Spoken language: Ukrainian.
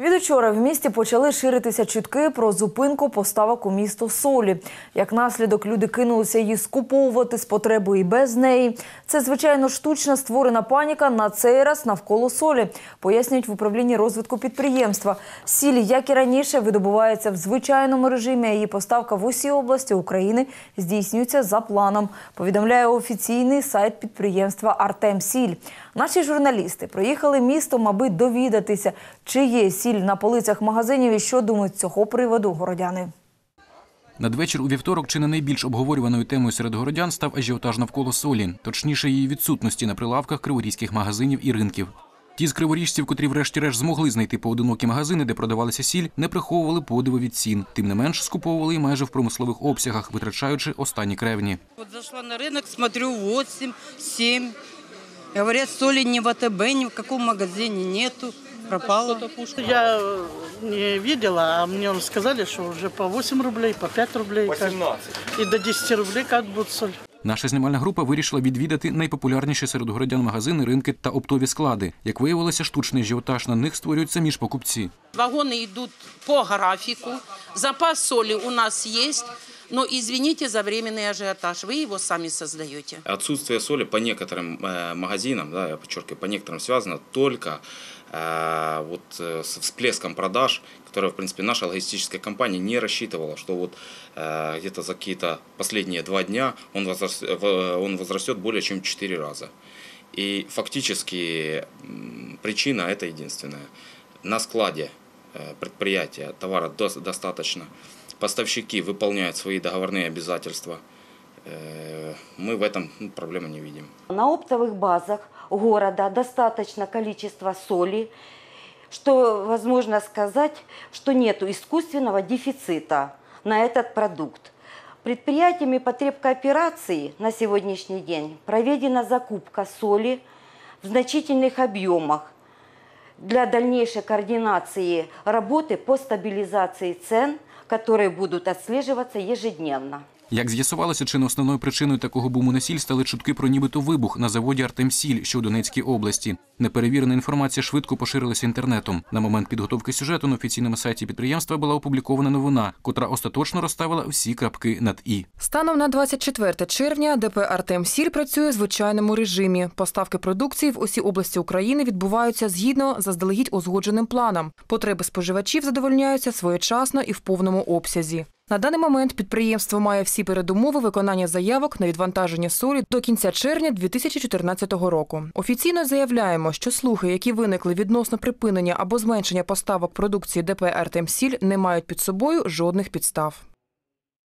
Від учора в місті почали ширитися чутки про зупинку поставок у місто солі. Як наслідок, люди кинулися її скуповувати з потребою і без неї. Це, звичайно, штучно створена паніка на цей раз навколо солі, пояснюють в управлінні розвитку підприємства. Сіль, як і раніше, видобувається в звичайному режимі. а Її поставка в усі області України здійснюється за планом. Повідомляє офіційний сайт підприємства Артем Сіль. Наші журналісти проїхали містом, аби довідатися, чи є сіль на полицях магазинів і що думають з цього приводу городяни. Надвечір у вівторок чи не найбільш обговорюваною темою серед городян став ажіотаж навколо солі, точніше її відсутності на прилавках криворізьких магазинів і ринків. Ті з криворіжців, котрі врешті-решт змогли знайти поодинокі магазини, де продавалася сіль, не приховували подиву від цін. Тим не менш, скуповували її майже в промислових обсягах, витрачаючи останні кревні. Вот зашла на рынок, смотрю, 8, 7. Говорят, соли ни в АТБ, ни в каком магазине нету. Пропала. Я э, не видела, а мне сказали, что уже по 8 рублей, по 5 рублей. 18. И до 10 рублей как будет соль. Наша знімальна група вирішила відвідати найпопулярніші серед городян магазини, ринки та оптові склади. Як виявилося, штучний ажіотаж на них створюють самі ж покупці. Вагоны идут по графику. Запас соли у нас есть. Но извините за временный ажиотаж. Вы его сами создаете. Отсутствие соли по некоторым э, магазинам, да, я подчеркиваю, по некоторым связано только э, вот э, с всплеском продаж, которое, в принципе, наша логистическая компания не рассчитывала, что вот где-то за какие-то последние два дня он, возрас, в- он возрастет более чем 4 раза. И фактически причина это единственная. На складе предприятия товара дос- достаточно. Поставщики выполняют свои договорные обязательства. Э, Мы в этом ну, проблемы не видим. На оптовых базах города достаточно количества соли, что возможно сказать, что нет искусственного дефицита на этот продукт. Предприятиями потребкооперации на сегодняшний день проведена закупка соли в значительных объемах для дальнейшей координации работы по стабилизации цен, которые будут отслеживаться ежедневно. Як з'ясувалося, чи не основною причиною такого буму на сіль стали чутки про нібито вибух на заводі Артемсіль, що у Донецькій області. Неперевірена інформація швидко поширилася інтернетом. На момент підготовки сюжету на офіційному сайті підприємства була опублікована новина, котра остаточно розставила всі крапки над і. Станом на 24 червня ДП «Артем Сіль» працює в звичайному режимі. Поставки продукції в усі області України відбуваються згідно заздалегідь узгодженим планом. Потреби споживачів задовольняються своєчасно і в повному обсязі. На даний момент підприємство має всі передумови виконання заявок на відвантаження солі до кінця червня 2014 року. Офіційно заявляємо, що слухи, які виникли відносно припинення або зменшення поставок продукції ДП «Артем Сіль», не мають під собою жодних підстав.